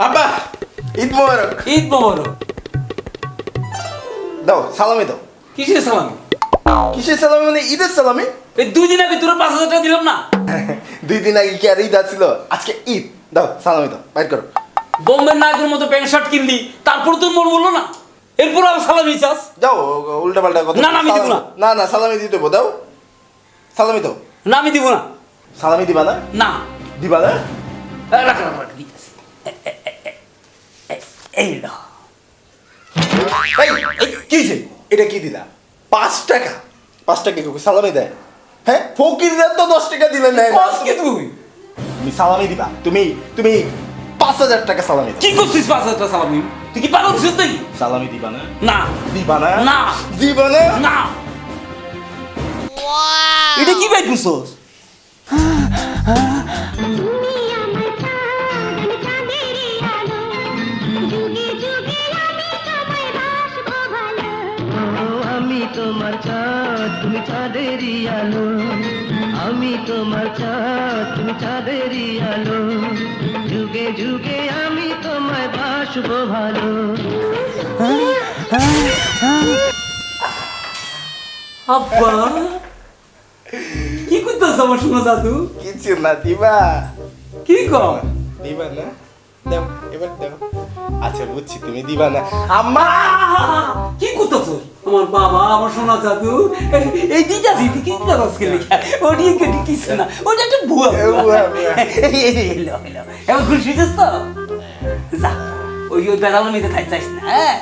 আব্বা ঈদ মোবারক ঈদ মোবারক দাও সালামি দাও কিসের সালামি কিসের সালামি মানে ঈদের সালামি এই দুই দিন আগে তোরা পাঁচ হাজার টাকা দিলাম না? দুই দিন আগে কি আর ঈদ আছিল? আজকে ঈদ। দাও সালামি দাও বাইর করো। বোম্বের নায়কের মতো প্যান্ট শার্ট কিনলি তারপর তোর মন বলল না? এরপর আবার সালামি চাস? যাও উল্টা পাল্টা কথা না, না, আমি দিব না। না না সালামি দিতে হব, দাও। সালামি দাও। না আমি দিব না। সালামি দিবা না? না। দিবা না? রাখ রাখ রাখ এই না। কি এটা কি দিলা? পাঁচ টাকা। পাঁচ টাকা কি সালামি দেয়। হ্যাঁ? ফকিররা তো দশ টাকা দিলে নেয় না। কস কি তুই তুমি সালামি দিবা। তুমি তুমি পাঁচ হাজার টাকা সালামি কি করছিস পাঁচ হাজার টাকা সালামি? তুই কি পাগল ছিস নাকি? সালামি দিবা না। না। দিবা না। না। দিবা না। না। এটা কি বাই তোমার চাঁদ তুমি চাঁদেরই আলো। যুগে যুগে আমি তোমায় বাসবো ভালো। আব্বা কি করতেছ আমার শোনা জাদু কিছু না দিবা। কি কর? দিবা না? দাও এবার দাও। আচ্ছা বুঝছি তুমি দিবা না। আম্মা! কি করতেছ? আমার বাবা আমার সোনা জাদু এই- দিদাসি তুই কি করছ কে লেখা ওটি কেটি কিছু না। ওটা একটা ভুয়া ভুয়া। এলো এলো। এবার খুশি হয়েছিস তো? যা। ওই ওই বেড়ালো মেয়েতে খাই চাইস না হ্যাঁ?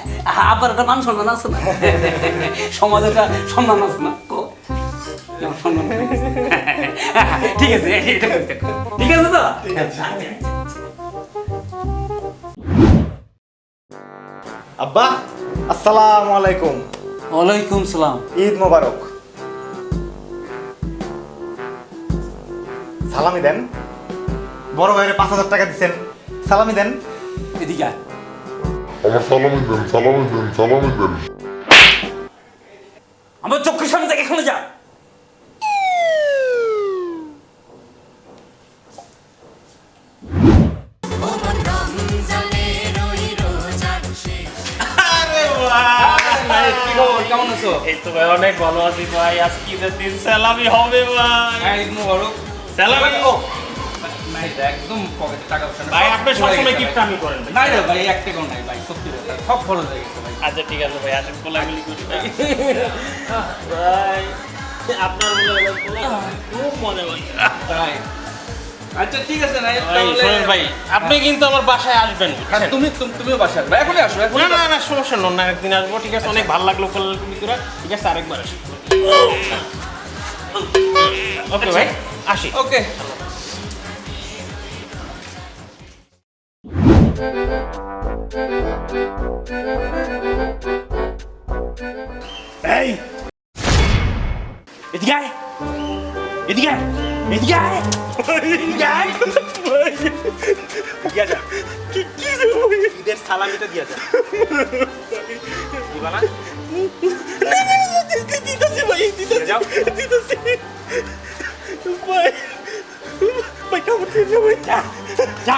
আবার একটা মান সম্মান আছে না? সমাজে একটা সম্মান আছে না? কো। আমার সম্মান হয়ে গেছে। ঠিক আছে দেখো। ঠিক আছে। আব্বা আসসালামু আলাইকুম। ওয়ালাইকুম সালাম। ঈদ মোবারক। সালামি দেন। বড় ভাইরে পাঁচ হাজার টাকা দিচ্ছেন সালামি দেন। এদিকে আয়। আমার সালামি দেন সালামি দেন সালামি দেন। আমার চোখের কেমন আছো? এই তো ভাই অনেক ভালো আছি ভাই। আজকে ঈদের দিন স্যালামি হবে ভাই। ঈদ মোবারক। স্যালামি ও একদম পকেটে টাকা পয়সা ভাই আপনি সব সবসময় হয়ে আমি করেন ভাই। ভাই। ভাই এক টাকাও নাই ভাই সত্যি কথা সব খরচ হয়ে গেছে ভাই। আচ্ছা ঠিক আছে ভাই আসেন কোলাগুলি করি ভাই আপনার খুব মনে হয় ভাই আচ্ছা ঠিক আছে না ভাই ভাই আপনি কিন্তু আমার বাসায় আসবেন। হ্যাঁ, তুমি তুমি তুমিও বাসা আসবে। এখনই আসো এখন না না না সমস্যা নয় না একদিন আসব ঠিক আছে? অনেক ভালো লাগল করে ঠিক আছে? আরেকবার আসি। ওকে ভাই আসি। ওকে। এই এদিকে এদিকে আয় এদিকে আয় এদিকে আয় দিয়া যা কি কি ঈদের সালামিটা দিয়া যা দিবা না দিতেছি ভাই দিতেছি যাও দিতেছি ভাই ভাই কামড় দিয়ে যাও ভাই যা যা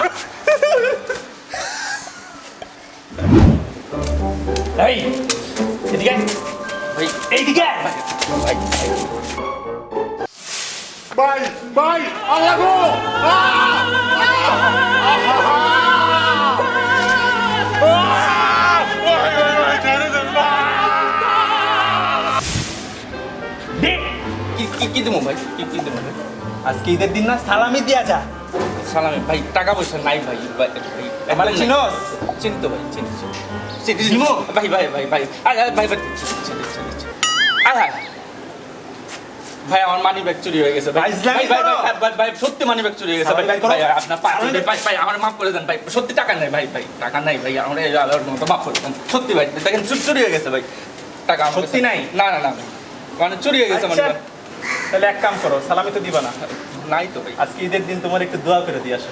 এই এদিকে আয়। ভাই এইদিকে আয়। ভাই ভাই ভাই আল্লাহ গো! কি দেবো ভাই? কি কি দেবো ভাই? আজকে ঈদের দিন না সালামি দিয়া যা। সালামি ভাই টাকা পয়সা নাই ভাই ভাই ভাই। আমার চিনোস? চিনি তো ভাই চিনি চিনি? ভাই ভাই ভাই ভাই। আয় আয় ভাই ভাই চিনি চিনি চিনি চিনি। আয় আয় ভাই আমার মানি ব্যাগ চুরি হয়ে গেছে। ভাই ভাই ভাই ভাই, ভাই সত্যি মানি ব্যাগ চুরি হয়ে গেছে। ভাই ভাই আপনার ভাই ভাই আমার মাফ করে দেন ভাই সত্যি টাকা নাই ভাই ভাই টাকা নাই ভাই আমার এই আলোর মতো মাফ করে দেন। সত্যি ভাই দেখেন চুরি চুরি হয়ে গেছে ভাই। টাকা সত্যি নাই? না না না মানে চুরি হয়ে গেছে মানে। আচ্ছা, তাহলে এক কাম করো সালামি তো দিবা না। নাই তো ভাই। আজকে ঈদের দিন তোমার একটু দোয়া করে দিয়ে আসো।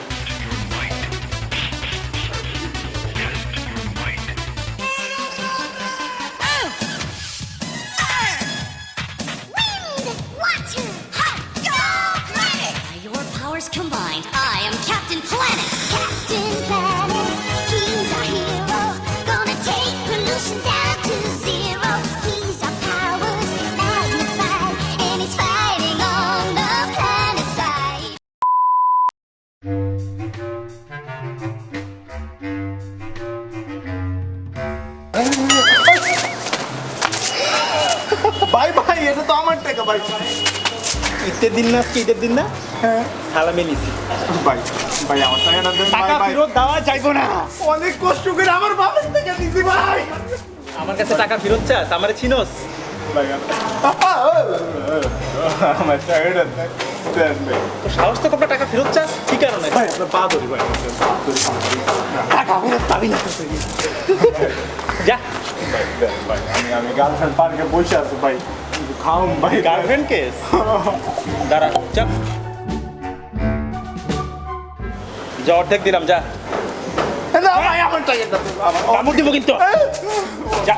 দিন না আজকে ঈদের দিন না? হ্যাঁ। সালামে নিছি। ভাই ভাই আমার টাকাটা দেন টাকা ফেরত দেওয়া যাইবো না। অনেক কষ্ট করে আমার বাবার থেকে নিছি ভাই। আমার কাছে টাকা ফেরত চাস আমার চিনোস? ভাই আমার টাকাটা দেন ভাই সাহস তো কবে টাকা ফেরত চাস? কি কারণে? ভাই আপনার পা ধরি ভাই টাকা ফেরত পাবি না যা। ভাই ভাই আমি আমি গার্লফ্রেন্ড পার্কে বসে আছি ভাই। খাওম ভাই। গার্লফ্রেন্ড কেস দাঁড়া যা যা অর্ধেক দিলাম যা। না ভাই আমার আমার কামড় দিব কিন্তু। যা।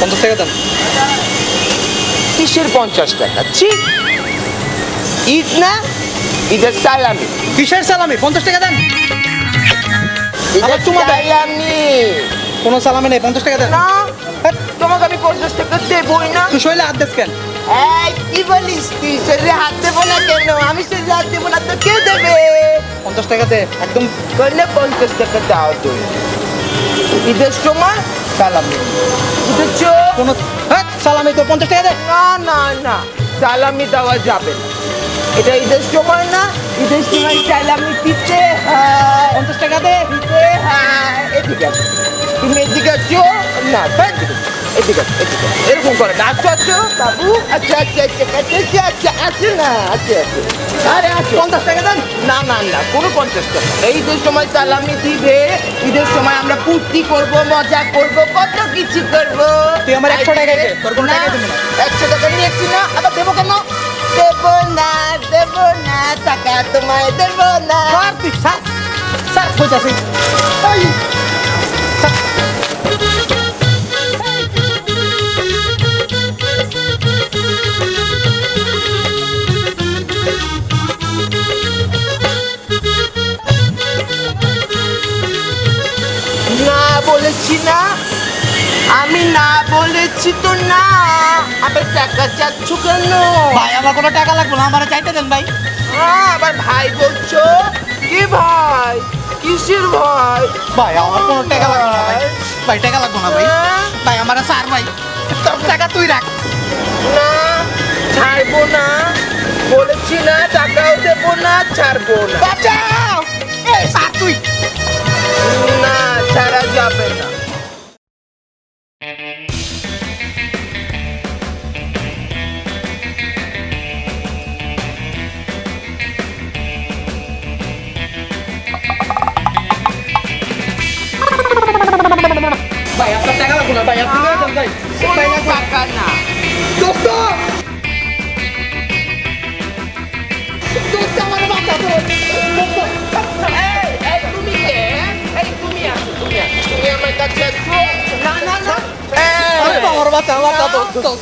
পঞ্চাশ টাকা দেন কিসের পঞ্চাশ টাকা। ছি। ঈদ না? ঈদের সালামি। কিসের সালামি পঞ্চাশ টাকা দেন। ঈদের আবার চুমা সালামি। কোনো সালামি নেই পঞ্চাশ টাকা দেন। না তোমাকে আমি পঞ্চাশ টাকা দেবই না। তুই শৈলে হাত দেস কেন? এই কি বলিস তুই? শরীরে হাত দেবো না কেন? আমি শরীরে হাত দেবো না তো কে দেবে? পঞ্চাশ টাকা দে একদম। করলে পঞ্চাশ টাকা দাও ঈদের সময় সালামি। কোনো হ্যাঁ সালামি তো পঞ্চাশ টাকা দেয় না না না সালামি দেওয়া যাবে না। এটা ঈদের সময় না ঈদের সময় সালামি দিতে হয়। পঞ্চাশ টাকা দে। দিতে হয় এদিকে আসো। তুমি এদিকে আছো না এদিকে। এদিকে। এরকম করে না আছো আছো বাবু আচ্ছা আচ্ছা আচ্ছা আচ্ছা আচ্ছা আচ্ছা আছে না আছে আছে আরে আছো পঞ্চাশ টাকা দেন না না না কোনো পঞ্চাশ টাকা না। ঈদের সময় সালামি দিবে ঈদের সময় আমরা ফুর্তি করব মজা করব কত কিছু করব তুই আমার 100 টাকা দে, তোর কোনো টাকা দেবো না। একশো টাকা নিয়েছি না আবার দেবো কেন দেবো না দেবো না টাকা তোমায় দেবো না স্যার তুই স্যার স্যার কইতাছি না বলেছি তো না। আবার টাকা চাচ্ছ কেন? ভাই আমার কোনো টাকা লাগবে না আমার চাইতে দেন ভাই। হ্যাঁ, আবার ভাই বলছো? কি ভাই? কিসের ভাই? ভাই আমার কোনো টাকা লাগবে না ভাই। ভাই টাকা লাগবে না ভাই? ভাই আমার স্যার ভাই। তোর টাকা তুই রাখ। না ছাড়বো না। বলেছি না টাকাও দেবো না ছাড়বো না। বাঁচাও! এই স্যার তুই।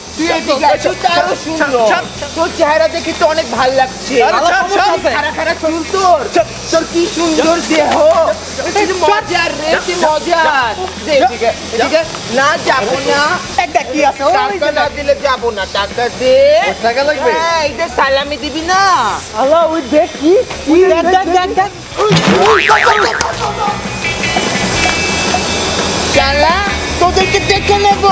তুই সুন্দর। তোর চেহারা দেখে তো অনেক ভালো লাগছে চুল তোর তোর কি সুন্দর দেহ মজার রে কি মজার। না না দিলে যাব না? হ্যাঁ, এটা সালামি দিবি না ওই তোদেরকে দেখে নেব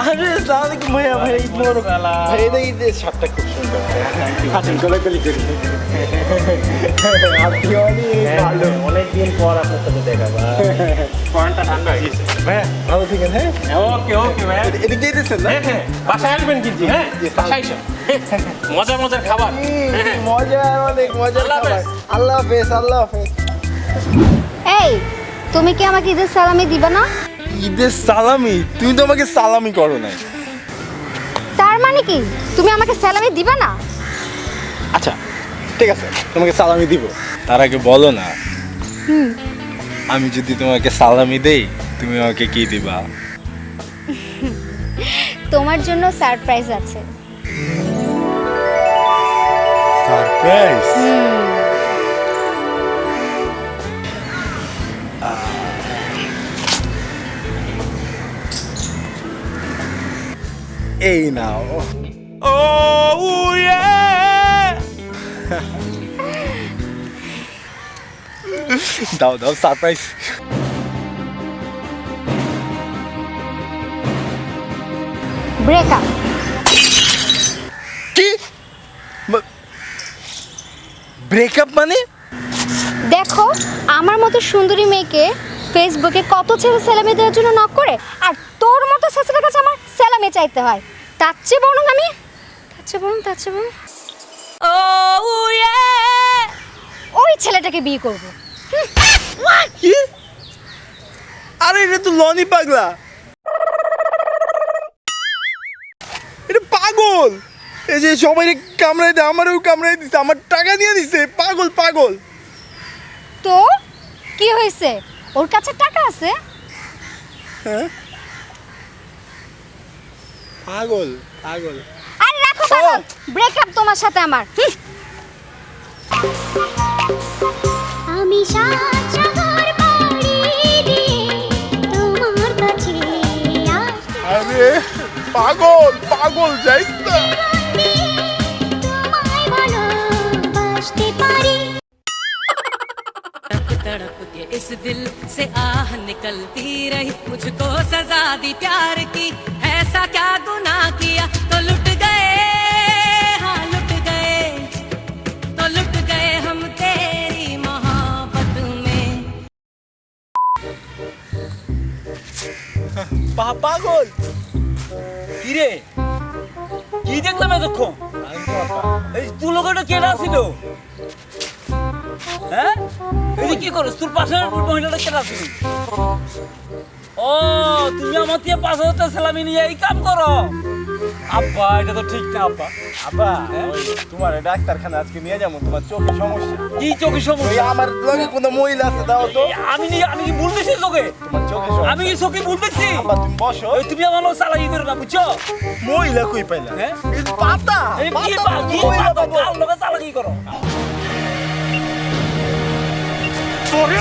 আরে সালাম ভাইয়া ভাই মোর ভাই এই ঈদের শার্টটা খুব সুন্দর। হাসিন গলা গলি করি আপনি ভালো। অনেক দিন পর আপনার সাথে দেখা ভাই। পয়েন্টটা ঠান্ডা হয়ে গেছে। ভালো হ্যাঁ ওকে ওকে ভাই এদিক দিয়ে না? হ্যাঁ বাসায় আসবেন কিন্তু বাসায় এসো। মজার মজার খাবার। মজা অনেক মজা আল্লাহ হাফেজ। আল্লাহ হাফেজ আল্লাহ হাফেজ। এই তুমি কি আমাকে ঈদের সালামি দিবা না? ঈদের সালামি? তুমি তো আমাকে সালামি করো নাই। তার মানে কি? তুমি আমাকে সালামি দিবা না? আচ্ছা ঠিক আছে তোমাকে সালামি দিব। তার আগে বলো না। আমি যদি তোমাকে সালামি দেই তুমি আমাকে কি দিবা? তোমার জন্য সারপ্রাইজ আছে। সারপ্রাইজ? এই নাও। দাও দাও সারপ্রাইজ ব্রেকআপ কি? ব্রেকআপ মানে? দেখো আমার মতো সুন্দরী মেয়েকে ফেসবুকে কত ছেলে দেওয়ার জন্য নক করে আর তোর মতো ছেলের কাছে আমার সেলামি চাইতে হয়। তার চেয়ে বরং আমি তার চেয়ে বরং তার চেয়ে বরং। ওই ছেলেটাকে বিয়ে করব। কি? আরে এটা তো লনি পাগলা। এটা পাগল। এই যে সবাই কামড়াই দেয় আমারও কামড়াই দিছে আমার টাকা নিয়ে দিছে পাগল পাগল। তো কি হয়েছে? ওর কাছে টাকা আছে? হ্যাঁ? পাগল পাগল আর রাখো পাগল ব্রেকআপ তোমার সাথে আমার হুম। আমি সাত সাগর পাড়ি দিয়ে তোমার কাছে আসতে আরে পাগল পাগল যাইস না তোমায় ভালোবাসতে পারি तड़प तड़प के इस दिल से आह निकलती रही मुझको सजा दी प्यार की ऐसा क्या गुनाह किया तो लुट गए हाँ लुट गए तो लुट गए हम तेरी मोहब्बत में পা- পাগল কি রে কি দেখলাম এতক্ষণ এই তুই লোকটা কেনা ছিল হ্যাঁ এই যে কি করস তোর পাশের মহিলাটা কেনা ছিল ও তুমি আমার দিয়ে পাঁচ হাজার টাকা সালামি নিয়ে এই কাম করো। আব্বা এটা তো ঠিক না আব্বা। আব্বা ওই তোমার ডাক্তারখানা আজকে নিয়ে যাব তোমার চোখে সমস্যা। কি চোখে ওই সমস্যা আমার লগে কোনো মহিলা আছে দাও তো। আমি নি- আমি কি ভুল দেখছি তোকে তোমার চোখে আমি কি চোখে ভুল দেখছি আব্বা তুমি বসো। ওই তুমি আমার লোক চালাকি করো না বুঝছ? মহিলা কই পাইলা? হ্যাঁ? এই পাতা এই কি পাতা কি পাতা? কার লোকে চালাকি করো? তোকে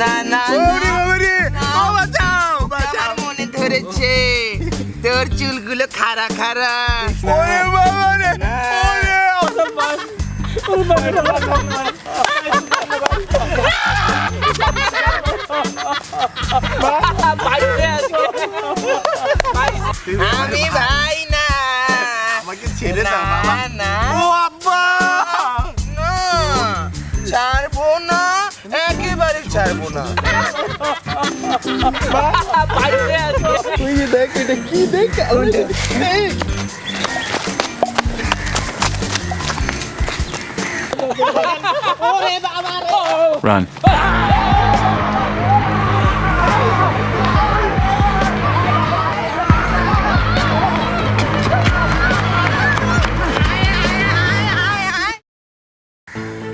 না না ওরে বাবা রে, না। ও বাঁচাও আমার মনে ধরেছে। তোর চুলগুলো খাড়া খাড়া। ওরে বাবা রে। ওরে আমি তুই দেখ এটা কি দেখ এই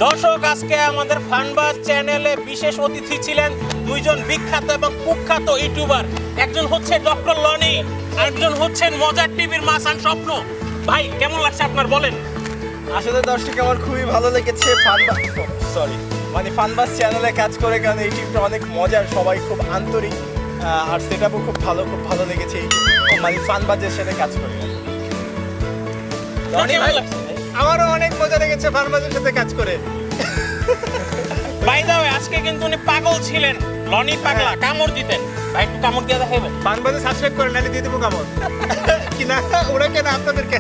দর্শক আজকে আমাদের ফানবাস চ্যানেলে বিশেষ অতিথি ছিলেন দুইজন বিখ্যাত এবং কুখ্যাত ইউটিউবার। একজন হচ্ছে ডক্টর লনি আরেকজন হচ্ছেন মজার টিভির মাসান স্বপ্ন। ভাই কেমন লাগছে আপনার বলেন? আসলে দর্শক আমার খুবই ভালো লেগেছে ফানবাস সরি মানে ফানবাস চ্যানেলে কাজ করে কারণ এই টিমটা অনেক মজার সবাই খুব আন্তরিক আর সেটাও খুব ভালো খুব ভালো লেগেছে এই মানে ফানবাজের সাথে কাজ করে। আমারও অনেক মজা লেগেছে ফার্মাসির সাথে কাজ করে। বাই দা আজকে কিন্তু উনি পাগল ছিলেন। লনি পাগলা কামড় দিতেন। ভাই একটু কামড় দিয়ে দেখাবেন ফার্মাসি সাবস্ক্রাইব করে নাহলে দিয়ে দেবো কামড়। কি না ওরা কেন আপনাদেরকে?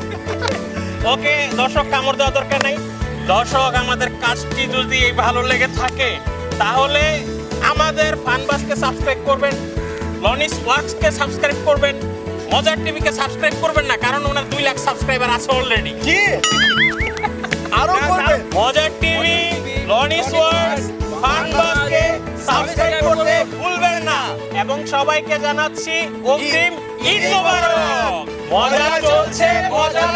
ওকে দর্শক কামড় দেওয়া দরকার নাই। দর্শক আমাদের কাজটি যদি ভালো লেগে থাকে তাহলে আমাদের ফানবাসকে সাবস্ক্রাইব করবেন লনিস ওয়ার্কসকে সাবস্ক্রাইব করবেন। মজার টিভিকে সাবস্ক্রাইব করবেন না কারণ ওনার দুই লাখ সাবস্ক্রাইবার আছে অলরেডি কি? আরও করবে? মজার টিভি লনিস ওয়ার্স ফান বাসকে সাবস্ক্রাইব করতে ভুলবেন না। এবং সবাইকে জানাচ্ছি অগ্রিম ঈদ মোবারক। মজা চলছে মজা